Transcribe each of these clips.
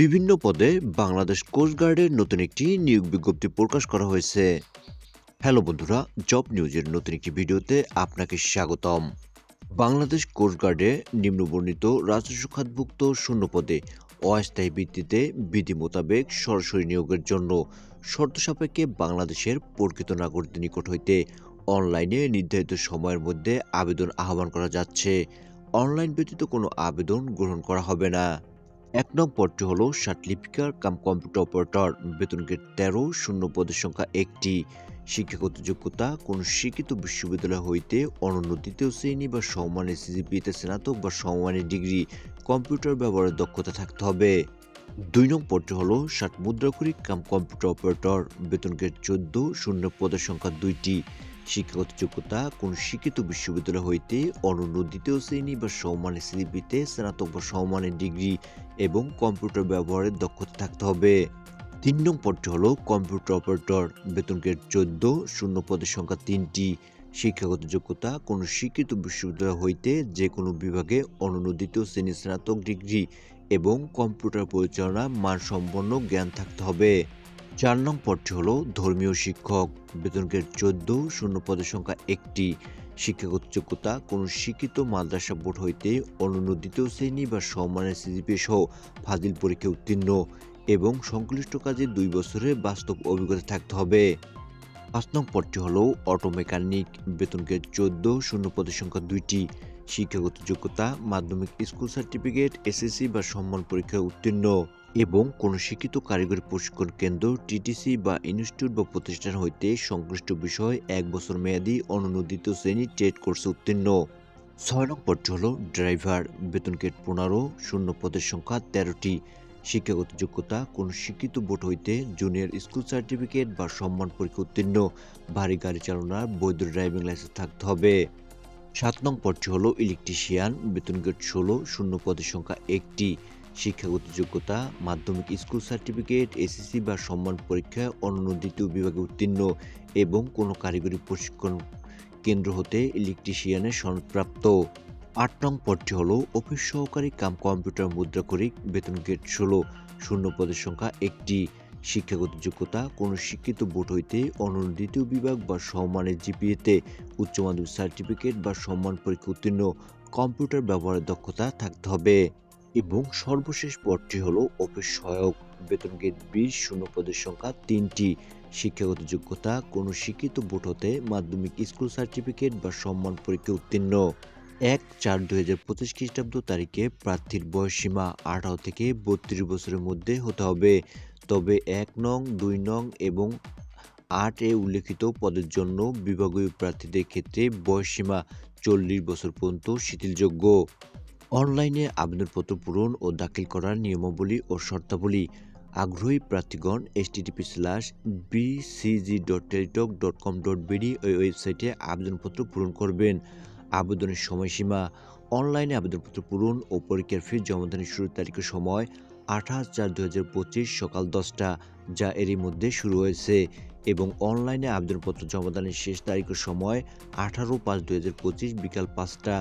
বিভিন্ন পদে বাংলাদেশ কোস্টগার্ডের নতুন একটি নিয়োগ বিজ্ঞপ্তি প্রকাশ করা হয়েছে। হ্যালো বন্ধুরা, জব নিউজের নতুন একটি ভিডিওতে আপনাকে স্বাগতম। বাংলাদেশ কোস্টগার্ডে নিম্নবর্ণিত রাজস্ব খাতভুক্ত শূন্য পদে অস্থায়ী ভিত্তিতে বিধি মোতাবেক সরাসরি নিয়োগের জন্য শর্ত সাপেক্ষে বাংলাদেশের প্রকৃত নাগরিকদের নিকট হইতে অনলাইনে নির্ধারিত সময়ের মধ্যে আবেদন আহ্বান করা যাচ্ছে। অনলাইন ব্যতীত কোনো আবেদন গ্রহণ করা হবে না। এক নং পদটি হল সার্টিফিকার কাম কম্পিউটার অপারেটর। বেতন গ্রেড তেরো, শূন্য পদের সংখ্যা একটি। শিক্ষাগত যোগ্যতা, কোন শিক্ষিত বিশ্ববিদ্যালয় হইতে অনন্য দ্বিতীয় শ্রেণি বা সম্মানের সিজিপিতে স্নাতক বা সমমানের ডিগ্রি। কম্পিউটার ব্যবহারের দক্ষতা থাকতে হবে। দুই নং পদটি হল ষাট মুদ্রাকরি কাম কম্পিউটার অপারেটর। বেতন গ্রেড চোদ্দ, শূন্য পদের সংখ্যা দুইটি। শিক্ষাগত যোগ্যতা কোন শিক্ষিত বিশ্ববিদ্যালয় হইতে অনন্য দ্বিতীয় শ্রেণি বা সমমানের সিজিপিতে স্নাতক বা সমমানের ডিগ্রি এবং কম্পিউটার ব্যবহারের দক্ষতা থাকতে হবে। তিন নং পদটি হলো কম্পিউটার অপারেটর। বেতন গ্রেড চোদ্দ, শূন্য পদের সংখ্যা তিনটি। শিক্ষাগত যোগ্যতা কোনো শিক্ষিত বিশ্ববিদ্যালয় হইতে যে কোনো বিভাগে অনন্য দ্বিতীয় শ্রেণি স্নাতক ডিগ্রি এবং কম্পিউটার পরিচালনা মানসম্পন্ন জ্ঞান থাকতে হবে। চার নং পদটি হলো ধর্মীয় শিক্ষক। বেতন গ্রেড চোদ্দ, শূন্য পদের সংখ্যা একটি। শিক্ষাগত যোগ্যতা, কোনো শিক্ষিত মাদ্রাসা বোর্ড হইতে অনন্য শ্রেণি বা সম্মানের সিজিপি সহ ফাজিল পরীক্ষা উত্তীর্ণ এবং সংশ্লিষ্ট কাজে দুই বছরের বাস্তব অভিজ্ঞতা থাকতে হবে। পাঁচ নং পদটি হলো অটো মেকানিক বেতন গ্রেড চোদ্দ, শূন্য পদের সংখ্যা দুইটি। শিক্ষাগত যোগ্যতা, মাধ্যমিক স্কুল সার্টিফিকেট, এসএসসি বা সম্মান পরীক্ষায় উত্তীর্ণ। এবং কোনো শিক্ষিত কারিগরি প্রশিক্ষণ কেন্দ্র, টিটিসি বা ইনস্টিটিউট বা প্রতিষ্ঠান হইতে সংশ্লিষ্ট বিষয় এক বছর মেয়াদি অনন্য দ্বিতীয় শ্রেণি ট্রেড কোর্সে উত্তীর্ণ। ছয় নং পদটি হলো ড্রাইভার। বেতন গেট পনেরো, শূন্য পদের সংখ্যা তেরোটি। শিক্ষাগত যোগ্যতা, কোন শিক্ষিত বোর্ড হইতে জুনিয়র স্কুল সার্টিফিকেট বা সম্মান পরীক্ষা উত্তীর্ণ। ভারী গাড়ি চালনার বৈধ ড্রাইভিং লাইসেন্স থাকতে হবে। সাত নং পদটি হলো ইলেকট্রিশিয়ান। বেতন গেট ষোলো, শূন্য পদের সংখ্যা একটি। শিক্ষাগত যোগ্যতা মাধ্যমিক স্কুল সার্টিফিকেট, এসএসসি বা সম্মান পরীক্ষায় অন্য দ্বিতীয় বিভাগে উত্তীর্ণ এবং কোনো কারিগরি প্রশিক্ষণ কেন্দ্র হতে ইলেকট্রিশিয়ানের সনদপ্রাপ্ত আট নং পদটি হল অফিস সহকারী কাম কম্পিউটার মুদ্রাকরিক বেতন গেট ষোলো, শূন্য পদের সংখ্যা একটি। শিক্ষাগত যোগ্যতা কোনো শিক্ষিত বোর্ড হইতে অনন্য দ্বিতীয় বিভাগ বা সম্মানের জিপিএতে উচ্চ মাধ্যমিক সার্টিফিকেট বা সম্মান পরীক্ষা উত্তীর্ণ। কম্পিউটার ব্যবহারের দক্ষতা থাকতে হবে। এবং সর্বশেষ পদটি হলো অফিস সহায়ক বেতন গেট বিশ, শূন্য পদের সংখ্যা তিনটি। শিক্ষাগত যোগ্যতা, কোনো শিক্ষিত বোর্ড হতে মাধ্যমিক স্কুল সার্টিফিকেট বা সম্মান পরীক্ষা উত্তীর্ণ। এক চার দুই হাজার পঁচিশ খ্রিস্টাব্দ তারিখে প্রার্থীর বয়সসীমা আঠারো থেকে বত্রিশ বছরের মধ্যে হতে হবে। তবে এক নং, দুই নং এবং আট এ উল্লেখিত পদের জন্য বিভাগীয় প্রার্থীদের ক্ষেত্রে বয়সসীমা চল্লিশ বছর পর্যন্ত শিথিলযোগ্য। অনলাইনে আবেদনপত্র পূরণ ও দাখিল করার নিয়মাবলী ও শর্তাবলী। আগ্রহী প্রার্থীগণ H TTP slash BCG dot Teletalk dot com dot BD ওই ওয়েবসাইটে আবেদনপত্র পূরণ করবেন। আবেদনের সময়সীমা, অনলাইনে আবেদনপত্র পূরণ ও পরীক্ষার ফি জমাদানের শুরুর তারিখের সময় আঠাশ চার দু সকাল দশটা, যা এরই মধ্যে শুরু হয়েছে। এবং অনলাইনে আবেদনপত্র জমাদানের শেষ তারিখের সময় আঠারো পাঁচ দু হাজার পঁচিশ বিকাল পাঁচটা।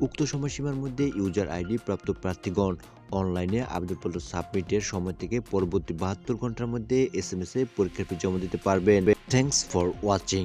উক্ত সময়সীমার মধ্যে ইউজার আইডি প্রাপ্ত প্রার্থীগণ অনলাইনে আবেদনপত্র সাবমিটের সময় থেকে পরবর্তী বাহাত্তর ঘণ্টার মধ্যে এস এম এস এ পরীক্ষার ফি জমা দিতে পারবেন। Thanks for watching